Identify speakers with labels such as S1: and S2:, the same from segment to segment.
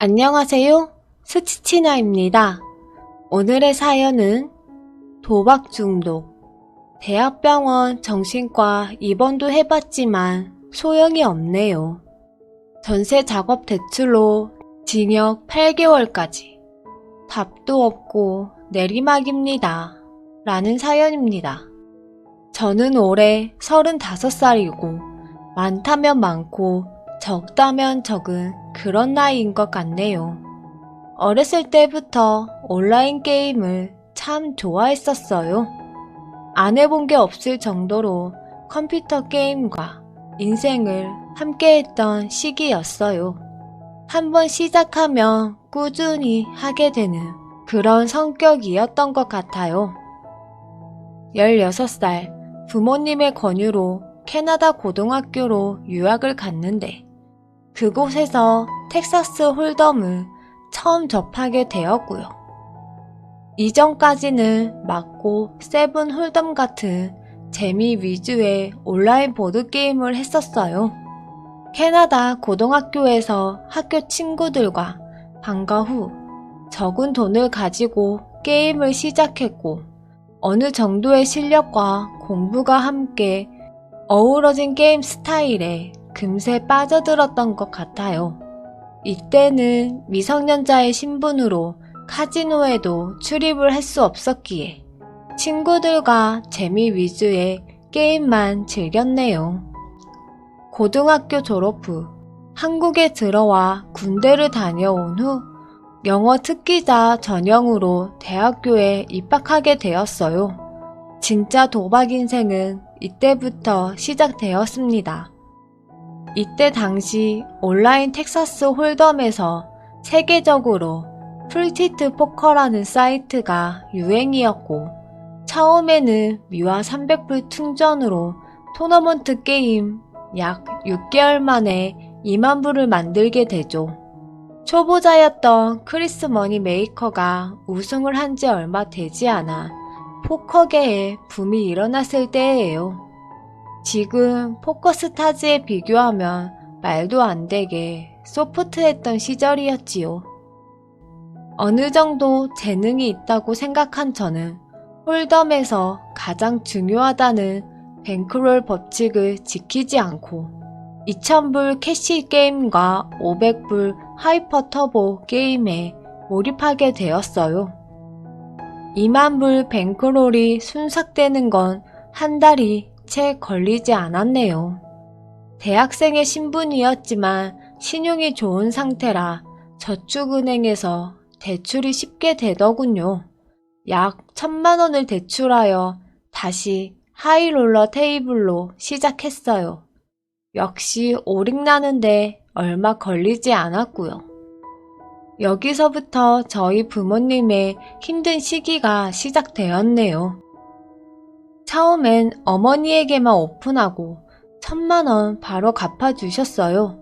S1: 안녕하세요. 스치치나입니다. 오늘의 사연은 도박 중독. 대학병원 정신과 입원도 해봤지만 소용이 없네요. 전세 작업 대출로 징역 8개월까지. 답도 없고 내리막입니다. 라는 사연입니다. 저는 올해 35살이고 많다면 많고 적다면 적은 그런 나이인 것 같네요. 어렸을 때부터 온라인 게임을 참 좋아했었어요. 안 해본 게 없을 정도로 컴퓨터 게임과 인생을 함께 했던 시기였어요. 한번 시작하면 꾸준히 하게 되는 그런 성격이었던 것 같아요. 16살 부모님의 권유로 캐나다 고등학교로 유학을 갔는데 그곳에서 텍사스 홀덤을 처음 접하게 되었고요. 이전까지는 막고 세븐 홀덤 같은 재미 위주의 온라인 보드게임을 했었어요. 캐나다 고등학교에서 학교 친구들과 방과 후 적은 돈을 가지고 게임을 시작했고 어느 정도의 실력과 공부가 함께 어우러진 게임 스타일에 금세 빠져들었던 것 같아요. 이때는 미성년자의 신분으로 카지노에도 출입을 할 수 없었기에 친구들과 재미 위주의 게임만 즐겼네요. 고등학교 졸업 후 한국에 들어와 군대를 다녀온 후 영어 특기자 전형으로 대학교에 입학하게 되었어요. 진짜 도박 인생은 이때부터 시작되었습니다. 이때 당시 온라인 텍사스 홀덤에서 세계적으로 풀티트 포커라는 사이트가 유행이었고 처음에는 미화 300불 충전으로 토너먼트 게임 약 6개월 만에 2만 불을 만들게 되죠. 초보자였던 크리스 머니 메이커가 우승을 한 지 얼마 되지 않아 포커계에 붐이 일어났을 때예요. 지금 포커스타즈에 비교하면 말도 안 되게 소프트했던 시절이었지요. 어느 정도 재능이 있다고 생각한 저는 홀덤에서 가장 중요하다는 뱅크롤 법칙을 지키지 않고 2000불 캐시 게임과 500불 하이퍼 터보 게임에 몰입하게 되었어요. 2만불 뱅크롤이 순삭되는 건 한 달이 채 걸리지 않았네요. 대학생의 신분이었지만 신용이 좋은 상태라 저축은행에서 대출이 쉽게 되더군요. 약 천만 원을 대출하여 다시 하이롤러 테이블로 시작했어요. 역시 오릭나는데 얼마 걸리지 않았고요. 여기서부터 저희 부모님의 힘든 시기가 시작되었네요. 처음엔 어머니에게만 오픈하고 천만 원 바로 갚아주셨어요.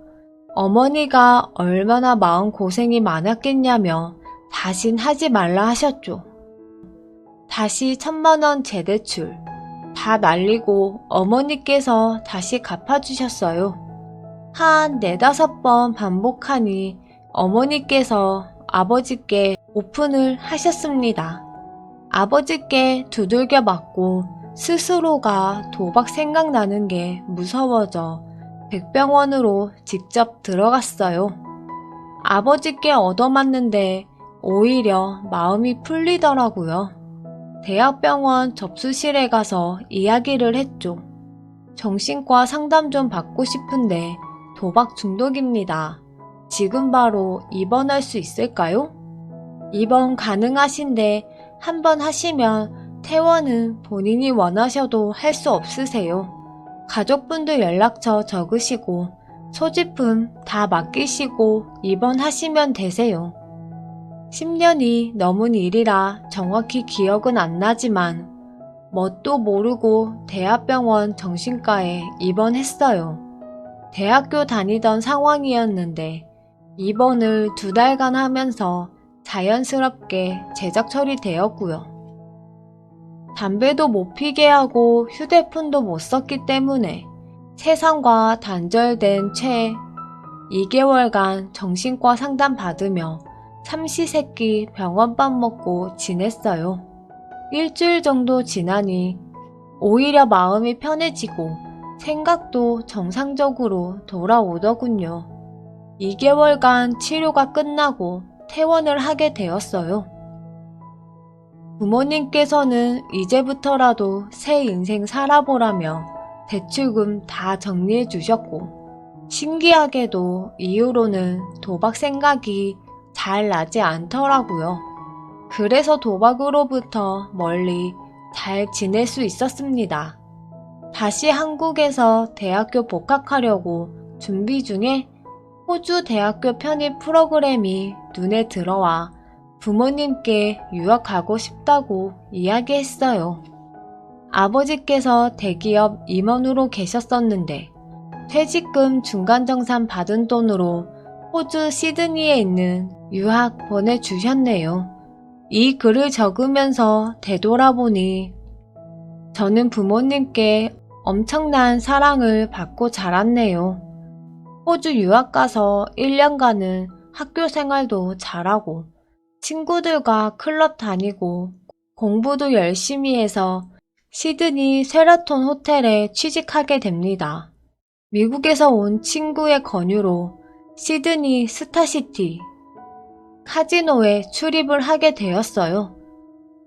S1: 어머니가 얼마나 마음 고생이 많았겠냐며 다신 하지 말라 하셨죠. 다시 천만 원 재대출 다 날리고 어머니께서 다시 갚아주셨어요. 한 네다섯 번 반복하니 어머니께서 아버지께 오픈을 하셨습니다. 아버지께 두들겨 맞고 스스로가 도박 생각나는 게 무서워져 백병원으로 직접 들어갔어요. 아버지께 얻어맞는데 오히려 마음이 풀리더라고요. 대학병원 접수실에 가서 이야기를 했죠. 정신과 상담 좀 받고 싶은데 도박 중독입니다. 지금 바로 입원할 수 있을까요? 입원 가능하신데 한번 하시면 퇴원은 본인이 원하셔도 할 수 없으세요. 가족분들 연락처 적으시고 소지품 다 맡기시고 입원하시면 되세요. 10년이 넘은 일이라 정확히 기억은 안 나지만 뭣도 모르고 대학병원 정신과에 입원했어요. 대학교 다니던 상황이었는데 입원을 두 달간 하면서 자연스럽게 제작 처리되었고요. 담배도 못 피게 하고 휴대폰도 못 썼기 때문에 세상과 단절된 채 2개월간 정신과 상담 받으며 삼시세끼 병원밥 먹고 지냈어요. 일주일 정도 지나니 오히려 마음이 편해지고 생각도 정상적으로 돌아오더군요. 2개월간 치료가 끝나고 퇴원을 하게 되었어요. 부모님께서는 이제부터라도 새 인생 살아보라며 대출금 다 정리해 주셨고, 신기하게도 이후로는 도박 생각이 잘 나지 않더라고요. 그래서 도박으로부터 멀리 잘 지낼 수 있었습니다. 다시 한국에서 대학교 복학하려고 준비 중에 호주 대학교 편입 프로그램이 눈에 들어와 부모님께 유학 가고 싶다고 이야기했어요. 아버지께서 대기업 임원으로 계셨었는데 퇴직금 중간정산 받은 돈으로 호주 시드니에 있는 유학 보내주셨네요. 이 글을 적으면서 되돌아보니 저는 부모님께 엄청난 사랑을 받고 자랐네요. 호주 유학 가서 1년간은 학교 생활도 잘하고 친구들과 클럽 다니고 공부도 열심히 해서 시드니 쉐라톤 호텔에 취직하게 됩니다. 미국에서 온 친구의 권유로 시드니 스타시티 카지노에 출입을 하게 되었어요.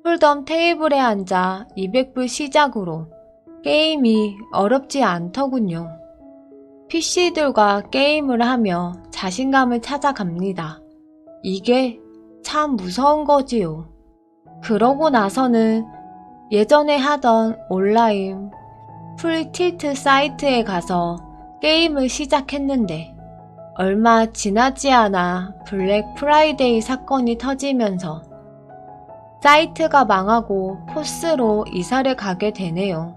S1: 홀덤 테이블에 앉아 200불 시작으로 게임이 어렵지 않더군요. PC들과 게임을 하며 자신감을 찾아갑니다. 이게 참 무서운 거지요. 그러고 나서는 예전에 하던 온라인 풀틸트 사이트에 가서 게임을 시작했는데 얼마 지나지 않아 블랙 프라이데이 사건이 터지면서 사이트가 망하고 포스로 이사를 가게 되네요.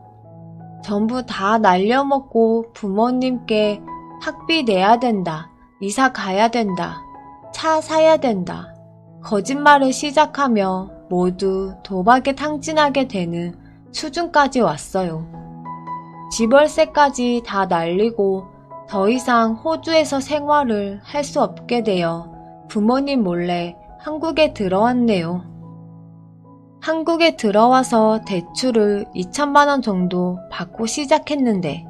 S1: 전부 다 날려먹고 부모님께 학비 내야 된다, 이사 가야 된다, 차 사야 된다, 거짓말을 시작하며 모두 도박에 탕진하게 되는 수준까지 왔어요. 집월세까지 다 날리고 더 이상 호주에서 생활을 할 수 없게 되어 부모님 몰래 한국에 들어왔네요. 한국에 들어와서 대출을 2천만 원 정도 받고 시작했는데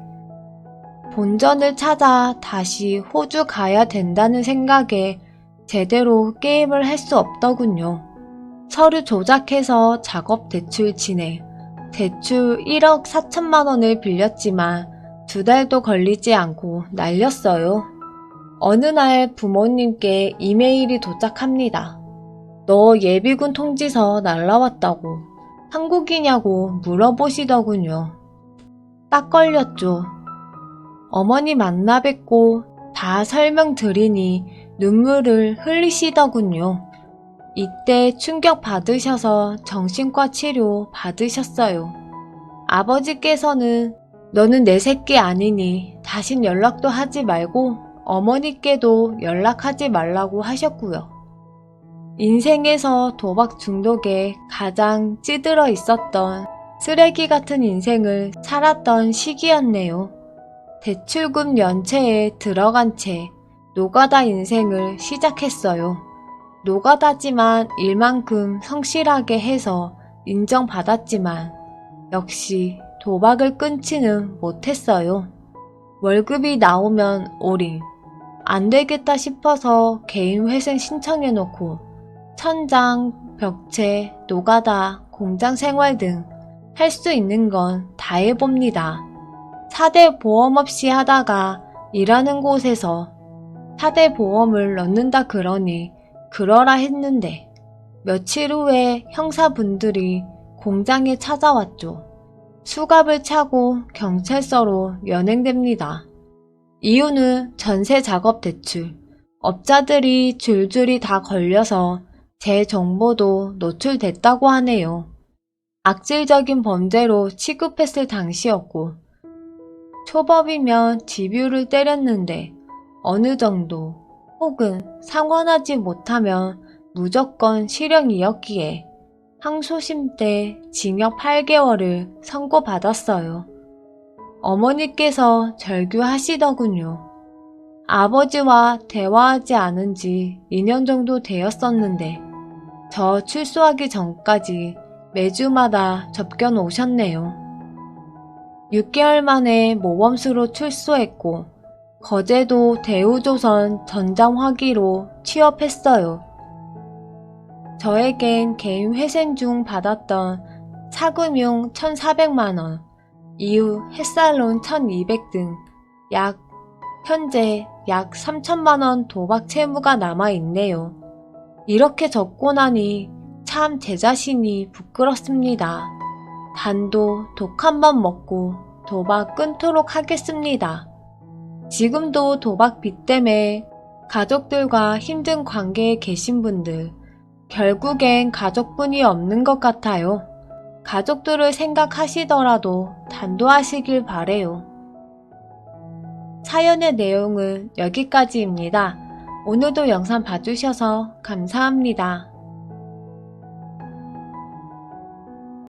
S1: 본전을 찾아 다시 호주 가야 된다는 생각에 제대로 게임을 할 수 없더군요. 서류 조작해서 작업 대출 진행, 대출 1억 4천만 원을 빌렸지만 두 달도 걸리지 않고 날렸어요. 어느 날 부모님께 이메일이 도착합니다. 너 예비군 통지서 날라왔다고 한국이냐고 물어보시더군요. 딱 걸렸죠. 어머니 만나 뵙고 다 설명드리니 눈물을 흘리시더군요. 이때 충격 받으셔서 정신과 치료 받으셨어요. 아버지께서는 너는 내 새끼 아니니 다신 연락도 하지 말고 어머니께도 연락하지 말라고 하셨고요. 인생에서 도박 중독에 가장 찌들어 있었던 쓰레기 같은 인생을 살았던 시기였네요. 대출금 연체에 들어간 채 노가다 인생을 시작했어요. 노가다지만 일만큼 성실하게 해서 인정받았지만 역시 도박을 끊지는 못했어요. 월급이 나오면 올인. 안 되겠다 싶어서 개인 회생 신청해놓고 천장, 벽체, 노가다, 공장 생활 등 할 수 있는 건 다 해봅니다. 4대 보험 없이 하다가 일하는 곳에서 4대 보험을 넣는다 그러니 그러라 했는데 며칠 후에 형사분들이 공장에 찾아왔죠. 수갑을 차고 경찰서로 연행됩니다. 이유는 전세 작업 대출. 업자들이 줄줄이 다 걸려서 제 정보도 노출됐다고 하네요. 악질적인 범죄로 취급했을 당시였고, 초법이면 집유를 때렸는데 어느 정도 혹은 상환하지 못하면 무조건 실형이었기에 항소심 때 징역 8개월을 선고받았어요. 어머니께서 절규하시더군요. 아버지와 대화하지 않은 지 2년 정도 되었었는데, 저 출소하기 전까지 매주마다 접견 오셨네요. 6개월 만에 모범수로 출소했고, 거제도 대우조선 전장화기로 취업했어요. 저에겐 개인 회생 중 받았던 사금융 1,400만원, 이후 햇살론 1,200 등 약 현재 약 3천만원 도박 채무가 남아있네요. 이렇게 적고 나니 참 제 자신이 부끄럽습니다. 단도 독 한 번 먹고 도박 끊도록 하겠습니다. 지금도 도박 빚 때문에 가족들과 힘든 관계에 계신 분들, 결국엔 가족분이 없는 것 같아요. 가족들을 생각하시더라도 단도하시길 바래요. 사연의 내용은 여기까지입니다. 오늘도 영상 봐주셔서 감사합니다.